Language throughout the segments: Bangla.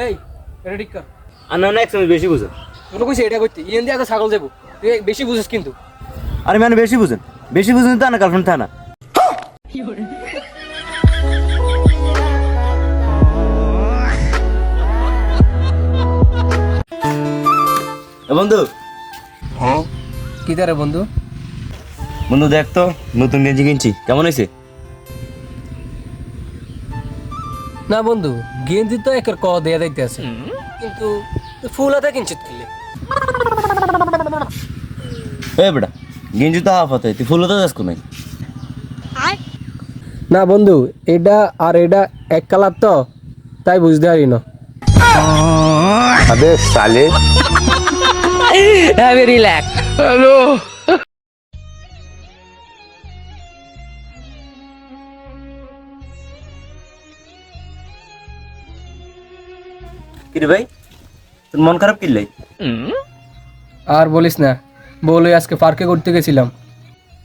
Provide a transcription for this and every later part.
এই এটা ঠিক কর। আর না না এক বেশি বুঝেন তোর কইছে এটা করতে। ইয়েন দিয়ে ছাগল যাব তুই বেশি বুঝিস কিন্তু। আরে মানে বেশি বুঝেন। বেশি বুঝেন তা না গার্লফ্রেন্ড তা না এ বন্ধু। কি তারে বন্ধু? বন্ধু দেখ তো নতুন গেঞ্জি কিনছি। কেমন হয়েছে? না বন্ধু গেঞ্জি তো একের ক দেয়া দেখতেছে কিন্তু ফুল হাতা কিঞ্চিত খেলে এ বেটা গেঞ্জি তো হাফ হাতে তুই ফুল হাতা যাস কোনাই না বন্ধু এটা আর এটা এক কালার তো তাই বুঝতে পারি না। আবে সালে। হ্যাঁ রিল্যাক্স হ্যালো। কিরে ভাই? তোর মন খারাপ কিনলাই আর বলিস না বলে আজকে পার্কে করতে গেছিলাম।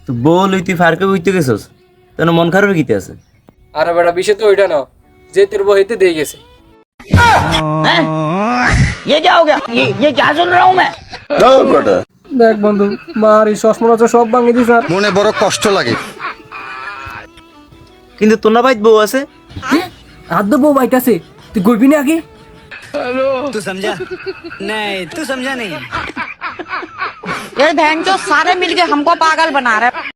তো বল তুই ফারকে বুঝতে গেছস? তোর মন খারাপ কিতে আছে? আরে বেটা বিষয় তো ওইটা না যে তোর বহিতে দিয়ে গেছে। দেখ বন্ধু মার এই চশমা সব ভাঙিয়ে দিস আর। মনে বড় কষ্ট লাগে। কিন্তু তোর না ভাই বউ আছে? আর তো বউ বাইটাছে তুই গইবি না আগে? तू समझा? नहीं तू समझा नहीं। ये बहन जो सारे मिलके हमको पागल बना रहे